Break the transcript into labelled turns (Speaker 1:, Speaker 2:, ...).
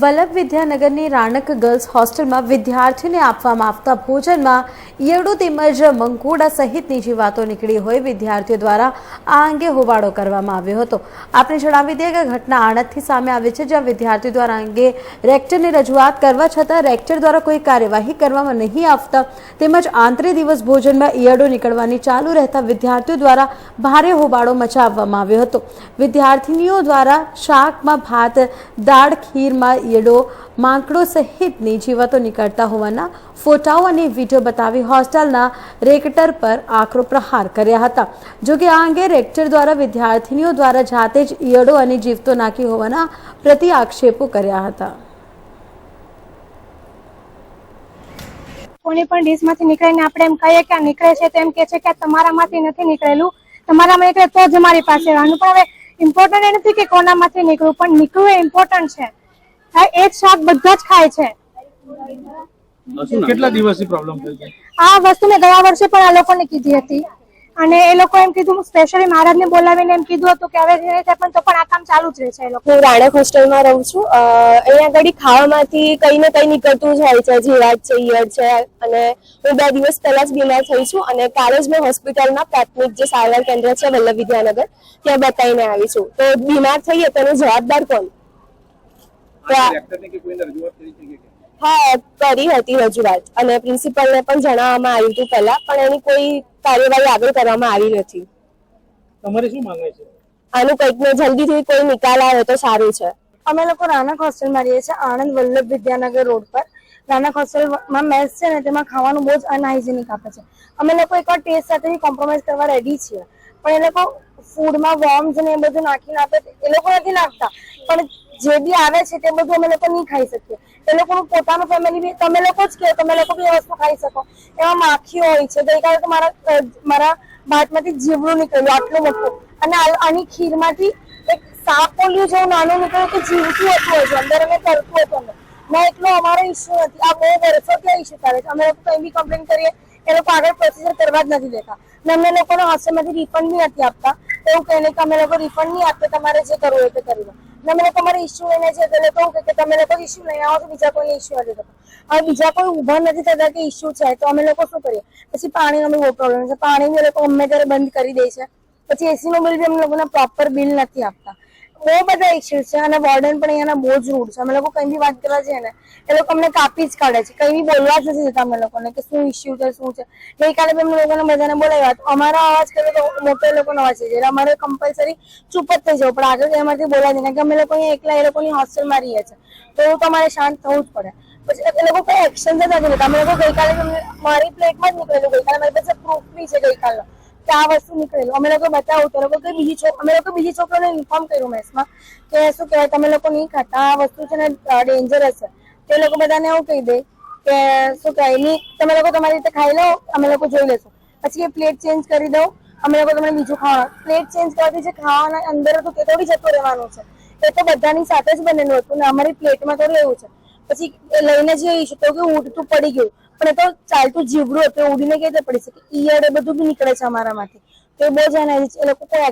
Speaker 1: Vallabh વિદ્યાનગરની Ranak girls હોસ્ટેલમાં વિદ્યાર્થીઓને આપવામાં આવતા ભોજનમાં ઈયળો તેમજ મંકોડા સહિતની જીવાતો નીકળી હોય વિદ્યાર્થીઓ દ્વારા આ અંગે હોબાળો કરવામાં આવ્યો હતો. આપણે જણાવી દઈએ કે ઘટના આણંદથી સામે આવી છે, જ્યાં વિદ્યાર્થીઓ દ્વારા અંગે રેક્ટરને રજૂઆત કરવા છતાં રેક્ટર દ્વારા કોઈ કાર્યવાહી કરવામાં નહીં આવતા તેમજ આંતરે દિવસ ભોજનમાં ઈયળો નીકળવાની ચાલુ રહેતા વિદ્યાર્થીઓ દ્વારા ભારે હોબાળો મચાવવામાં આવ્યો હતો. વિદ્યાર્થીનીઓ દ્વારા શાકમાં ભાત, દાળ, ખીરમાં ઈયળો માંકડો સહિતની જીવાતો નીકળતા હોવાના ફોટાઓ અને વીડિયો બતાવી હોસ્ટેલના રેક્ટર પર આકરો પ્રહાર કર્યા હતા. જોકે આ અંગે રેક્ટર દ્વારા વિદ્યાર્થીનીઓ દ્વારા જાતે જ ઈયળો અને જીવતો નાખી હોવાના પ્રતિ આક્ષેપો કર્યા હતા.
Speaker 2: કોની પણ ડીશમાંથી નીકળીને આપણે એમ કહીએ કે આ નીકળે છે તો એમ કે છે કે તમારામાંથી નથી નીકળેલું. તમારામાં નીકળે તો જ અમારી પાસે આવવાનું પણ હવે ઇમ્પોર્ટન્ટ એ નથી કે કોનામાંથી નીકળવું, પણ નીકળવું એ ઇમ્પોર્ટન્ટ છે. આ એ જ શાક બધા જ ખાય છે.
Speaker 3: કેટલા દિવસથી પ્રોબ્લેમ થઈ છે?
Speaker 2: આ વસ્તુ મેં ગયા વર્ષે પણ આ લોકોને કીધી હતી. અને એ લોકો એમ કીધું સ્પેશિયલી મહારાજને બોલાવીને એમ કીધું હતું કે હવે જે થાય પણ તો પણ આ કામ ચાલુ જ રહે છે એ લોકો.
Speaker 4: હું રાણક હોસ્ટેલમાં રહું છું. અહીંયા આગળ ખાવામાંથી કઈ ને કઈ નીકળતું જ હોય છે જીરાત છે ઈયળ છે. અને હું બે દિવસ પહેલા જ બીમાર થઈ છું અને કાલે જ મેં હોસ્પિટલમાં પ્રાથમિક જે સારવાર કેન્દ્ર છે વલ્લભ વિદ્યાનગર ત્યાં બતાવીને આવી છું. તો બીમાર થઈએ તેનો જવાબદાર કોણ? હા. કરી હતી રજૂઆત. અને પ્રિન્સિપલને પણ જણાવવામાં આવ્યું હતું પહેલા પણ એની કોઈ કાર્યવાહી આગળ કરવામાં આવી નથી.
Speaker 3: તમારે શું માંગે છે?
Speaker 4: આનું કંઈક ને જલ્દીથી કોઈ નિકાલ આવે તો સારું છે.
Speaker 2: અમે લોકો રાનક હોસ્ટેલમાં રહીએ છીએ આણંદ વલ્લભ વિદ્યાનગર રોડ પર. રાનક હોસ્ટેલમાં મેસ છે ને તેમાં ખાવાનું બહુ જ અનહાઇજેનિક આપે છે. અમે લોકો એકવાર ટેસ્ટ સાથે કોમ્પ્રોમાઇઝ કરવા રેડી છીએ. પણ એ લોકો ફૂડમાં વોર્મ્સ ને એ બધું નાખીને આપે એ લોકો નથી નાખતા. પણ જે બી આવે છે તે બધું અમે લોકો નહીં ખાઈ શકીએ. એ લોકોનું પોતાનું ફેમિલી બી, તમે લોકો જ કહો, તમે લોકો બી એ વસ્તુ ખાઈ શકો. એમાં માખીઓ હોય છે, ગઈકાલે તો મારા મારા ભાતમાંથી જીવડું નીકળ્યું, આટલું મોટું. અને આની ખીરમાંથી એક સાપ પોલિયું જેવું નાનું નીકળ્યું કે જીવતું હતું હજુ, અંદર અમે કરતું હતું અંદર ના, એટલો અમારો ઇસ્યુ નથી. આ બહુ વર્ષોથી આ ઇસ્યુ ચાલે છે. અમે લોકો કંઈ બી કમ્પ્લેન કરીએ, એ લોકો આગળ પ્રોસીજર કરવા જ નથી દેતા. ને અમને લોકોને હોસ્ટેલમાંથી રિફંડ બી નથી આપતા. એવું કહીને કે અમે લોકો રિફંડ નહીં આપતો, તમારે જે કરવું હોય તે કરી ને અમે લોકો અમારે ઇસ્યુ લઈને છે એટલે કહું કે તમે લોકો ઇસ્યુ લઈને આવો તો બીજા કોઈને ઇસ્યુ નથી થતો. હવે બીજા કોઈ ઊભા નથી થતા કે ઇસ્યુ છે, તો અમે લોકો શું કરીએ? પછી પાણીનો બી બહુ પ્રોબ્લેમ છે. પાણી બી લોકો અમે ત્યારે બંધ કરી દે છે. પછી એસી નું બિલ બી અમે લોકોને પ્રોપર બિલ નથી આપતા. બહુ બધા ઇસ્યુ છે અને વોર્ડન પણ અહીંયાના બહુ જ રૂડ છે. અમે લોકો કઈ બી વાત કરવા જઈએ ને, એ લોકો અમને કાપી જ કાઢે છે. કઈ બી બોલવા જ નથી દેતા અમે લોકોને કે શું ઇસ્યુ છે, શું છે. ગઈકાલે બી અમે લોકોને બધાને બોલાવ્યા તો અમારો અવાજ કરીએ તો મોટો લોકોનો અવાજ થઈ જાય અમારે કમ્પલસરી ચૂપ જ થઈ જવું પડે. આગળ એમાંથી બોલાવી દે કે અમે લોકો અહીંયા એકલા એ લોકોની હોસ્ટેલમાં રહીએ છીએ. તો એવું તો અમારે શાંત થવું જ પડે. પછી એ લોકો કોઈ એક્શન જ નથી લેતા. અમે લોકો ગઈકાલે મારી પ્લેટમાં જ નીકળેલું. ગઈકાલે મારી પાસે પ્રૂફ બી છે ગઈકાલનો. કે આ વસ્તુ નીકળેલું અમે લોકો બતાવું તો લોકો કઈ બીજી છોક અમે લોકો બીજી છોકરોને ઇન્ફોર્મ કર્યું મેસમાં કે શું કહેવાય, તમે લોકો નહીં ખાતા. આ વસ્તુ છે ને ડેન્જરસ છે. તો લોકો બધાને એવું કહી દે કે શું કહેવાય નહીં તમે લોકો તમારી રીતે ખાઈ લો, અમે લોકો જોઈ લેશું. પછી એ પ્લેટ ચેન્જ કરી દઉં. અમે લોકો તમને બીજું ખાવા પ્લેટ ચેન્જ કરવાથી જે ખાવાના અંદર હતું તે થોડી જતું રહેવાનું છે. એ તો બધાની સાથે જ બનેલું હતું ને અમારી પ્લેટમાં થોડું એવું છે. પછી લઈને જે ઈશું તો કે ઉડતું પડી ગયું. પણ એ તો ચાલતું જીવડું હતું ઉડીને કઈ રીતે પડી શકે. ઈયળ એ બધું બી નીકળે છે અમારામાંથી. તો એ બહુ જ એનર્જી એ લોકો કોઈ